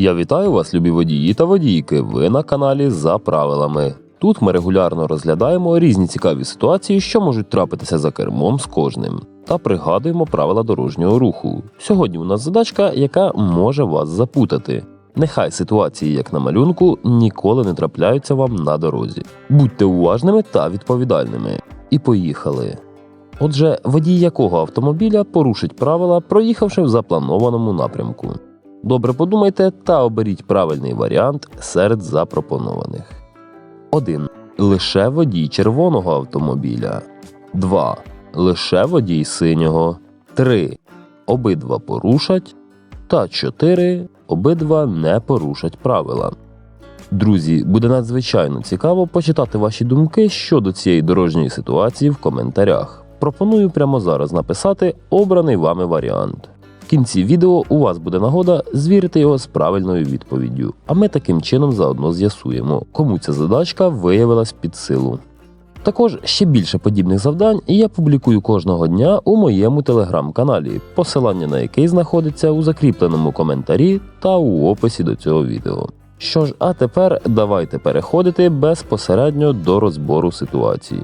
Я вітаю вас, любі водії та водійки. Ви на каналі за правилами. Тут ми регулярно розглядаємо різні цікаві ситуації, що можуть трапитися за кермом з кожним, та пригадуємо правила дорожнього руху. Сьогодні у нас задачка, яка може вас запутати. Нехай ситуації, як на малюнку, ніколи не трапляються вам на дорозі. Будьте уважними та відповідальними. І поїхали. Отже, водій якого автомобіля порушить правила, проїхавши в запланованому напрямку. Добре подумайте та оберіть правильний варіант серед запропонованих. 1. Лише водій червоного автомобіля. 2. Лише водій синього. 3. Обидва порушать. Та 4. Обидва не порушать правила. Друзі, буде надзвичайно цікаво почитати ваші думки щодо цієї дорожньої ситуації в коментарях. Пропоную прямо зараз написати обраний вами варіант. Кінці відео у вас буде нагода звірити його з правильною відповіддю, а ми таким чином заодно з'ясуємо, кому ця задачка виявилась під силу. Також ще більше подібних завдань я публікую кожного дня у моєму телеграм-каналі, посилання на який знаходиться у закріпленому коментарі та у описі до цього відео. Що ж, а тепер давайте переходити безпосередньо до розбору ситуації.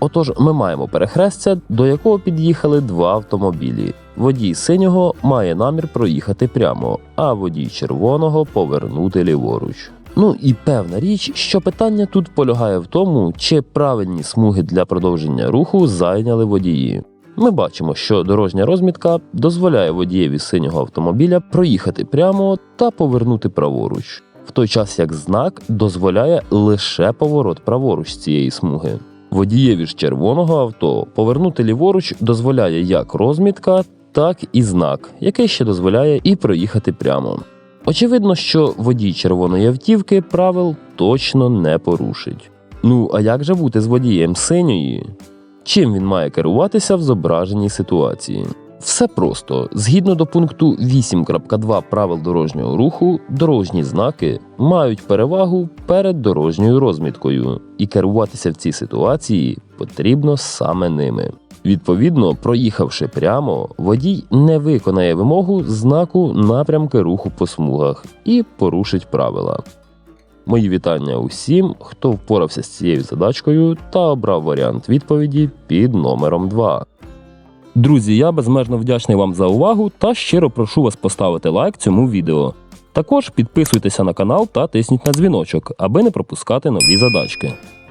Отож, ми маємо перехрестя, до якого під'їхали два автомобілі. Водій синього має намір проїхати прямо, а водій червоного повернути ліворуч. Ну і певна річ, що питання тут полягає в тому, чи правильні смуги для продовження руху зайняли водії. Ми бачимо, що дорожня розмітка дозволяє водієві синього автомобіля проїхати прямо та повернути праворуч, в той час як знак дозволяє лише поворот праворуч цієї смуги. Водієві ж червоного авто повернути ліворуч дозволяє як розмітка, так і знак, який ще дозволяє і проїхати прямо. Очевидно, що водій червоної автівки правил точно не порушить. Ну а як же бути з водієм синьої? Чим він має керуватися в зображеній ситуації? Все просто згідно до пункту 8.2 правил дорожнього руху, дорожні знаки мають перевагу перед дорожньою розміткою, і керуватися в цій ситуації потрібно саме ними. Відповідно, проїхавши прямо, водій не виконає вимогу знаку напрямки руху по смугах і порушить правила. Мої вітання усім, хто впорався з цією задачкою та обрав варіант відповіді під номером 2. Друзі, я безмежно вдячний вам за увагу та щиро прошу вас поставити лайк цьому відео. Також підписуйтеся на канал та тисніть на дзвіночок, аби не пропускати нові задачки.